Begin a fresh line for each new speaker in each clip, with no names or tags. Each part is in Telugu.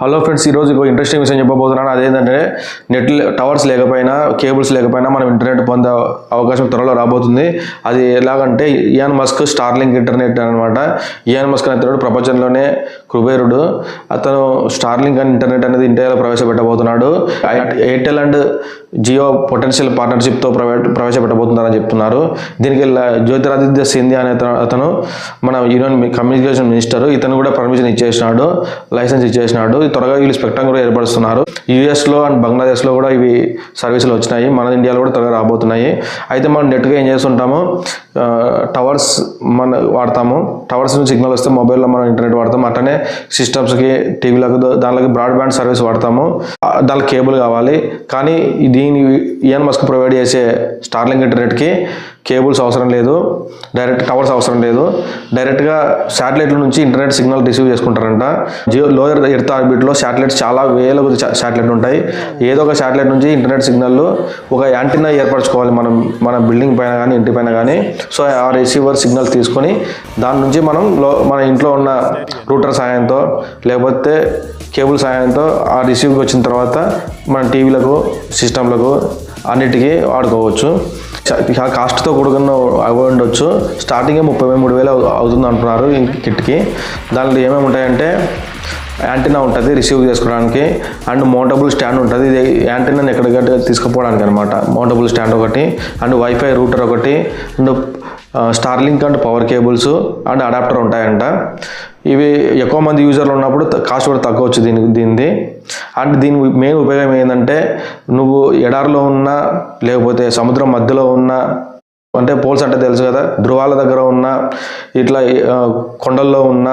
హలో ఫ్రెండ్స్ ఈరోజు ఒక ఇంట్రెస్టింగ్ విషయం చెప్పబోతున్నాను. అదేంటంటే నెట్ టవర్స్ లేకపోయినా కేబుల్స్ లేకపోయినా మనం ఇంటర్నెట్ పొందే అవకాశం త్వరలో రాబోతుంది. అది ఎలాగంటే ఇయాన్ మస్క్ స్టార్లింక్ ఇంటర్నెట్ అనమాట ఇయాన్ మస్క్ అనే ప్రపంచంలోనే కుబేరుడు అతను స్టార్లింక్ అండ్ ఇంటర్నెట్ అనేది ఇండియాలో ప్రవేశపెట్టబోతున్నాడు. ఎయిర్టెల్ అండ్ జియో పొటెన్షియల్ పార్ట్నర్షిప్తో ప్రవే ప్రవేశపెట్టబోతున్నారని చెప్తున్నారు. దీనికి జ్యోతిరాదిత్య సింధియా అనే అతను- మన యూనియన్ కమ్యూనికేషన్ మినిస్టర్. ఇతను కూడా పర్మిషన్ ఇచ్చేసినాడు లైసెన్స్ ఇచ్చేసినాడు. త్వరగా వీళ్ళు స్పెక్టం కూడా ఏర్పరుస్తున్నారు. యూఎస్లో అండ్ బంగ్లాదేశ్లో కూడా ఇవి సర్వీసులు వచ్చినాయి. మన ఇండియాలో కూడా త్వరగా రాబోతున్నాయి. అయితే మనం నెట్గా ఏం చేస్తుంటాము? టవర్స్ మన వాడతాము. టవర్స్ నుంచి సిగ్నల్ వస్తే మొబైల్లో మనం ఇంటర్నెట్ వాడతాం అట్లనే సిస్టమ్స్కి టీవీలకు దానికి బ్రాడ్బ్యాండ్ సర్వీస్ వాడతాము. దానికి కేబుల్ కావాలి. కానీ దీని ఇయన్ మస్క్ ప్రొవైడ్ చేసే స్టార్లింగ్ ఇంటర్నెట్కి కేబుల్స్ అవసరం లేదు డైరెక్ట్ టవర్స్ అవసరం లేదు. డైరెక్ట్గా శాటిలైట్ల నుంచి ఇంటర్నెట్ సిగ్నల్ రిసీవ్ చేసుకుంటారంట. జియో లోయర్ ఎర్త్ ఆర్బిట్లో శాటిలైట్స్ చాలా వేల కొద్ది శాటిలైట్ ఉంటాయి. ఏదో ఒక శాటిలైట్ నుంచి ఇంటర్నెట్ సిగ్నల్ ఒక యాంటీనా ఏర్పరచుకోవాలి మనం మన బిల్డింగ్ పైన కానీ ఇంటి పైన కానీ సో ఆ రిసీవర్ సిగ్నల్ తీసుకొని దాని నుంచి మనం లో మన ఇంట్లో ఉన్న రూటర్ సహాయంతో లేకపోతే కేబుల్ సహాయంతో ఆ రిసీవ్కి వచ్చిన తర్వాత మన టీవీలకు సిస్టంలకు అన్నిటికీ వాడుకోవచ్చు. కాస్ట్తో కూడుకున్న అవి ఉండొచ్చు. స్టార్టింగే ముప్పై మూడు వేలు అవుతుంది అంటున్నారు ఈ కిట్కి. దాంట్లో ఏమేమి ఉంటాయంటే యాంటీనా ఉంటుంది రిసీవ్ చేసుకోవడానికి అండ్ మౌంటబుల్ స్టాండ్ ఉంటుంది. ఇది యాంటీనాని ఎక్కడికక్కడ తీసుకుపోవడానికి అనమాట మౌంటబుల్ స్టాండ్ ఒకటి అండ్ వైఫై రూటర్ ఒకటి and Starlink and power cables and adapter ఉంటాయంట. ఇవి ఎక్కువ మంది యూజర్లు ఉన్నప్పుడు కాస్ట్ కూడా తగ్గవచ్చు దీని దీనిది. అంటే దీని మెయిన్ ఉపయోగం ఏంటంటే నువ్వు ఎడారిలో ఉన్నా లేకపోతే సముద్రం మధ్యలో ఉన్నా అంటే పోల్స్ అంటే తెలుసు కదా. ధృవాల దగ్గర ఉన్న ఇట్లా కొండల్లో ఉన్న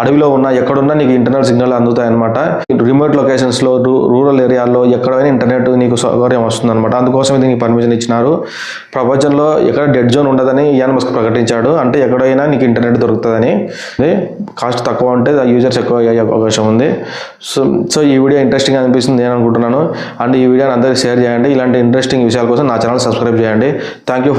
అడవిలో ఉన్న ఎక్కడున్నా నీకు ఇంటర్నెట్ సిగ్నల్ అందుతాయి అనమాట రిమోట్ లొకేషన్స్లో రూరల్ ఏరియాల్లో ఎక్కడైనా ఇంటర్నెట్ నీకు సౌకర్యం వస్తుంది అనమాట అందుకోసం దీనికి పర్మిషన్ ఇచ్చినారు. ప్రపంచంలో ఎక్కడ డెడ్ జోన్ ఉండదని ఇయాన్ మస్క్ ప్రకటించాడు. అంటే ఎక్కడైనా నీకు ఇంటర్నెట్ దొరుకుతుందని. కాస్ట్ తక్కువ ఉంటే యూజర్స్ ఎక్కువ అయ్యే అవకాశం ఉంది. సో సో ఈ వీడియో ఇంట్రెస్టింగ్ అనిపిస్తుంది నేను అనుకుంటున్నాను. అండ్ ఈ వీడియోని అందరికీ షేర్ చేయండి. ఇలాంటి ఇంట్రెస్టింగ్ విషయాల కోసం నా ఛానల్ సబ్స్క్రైబ్ చేయండి. Thank you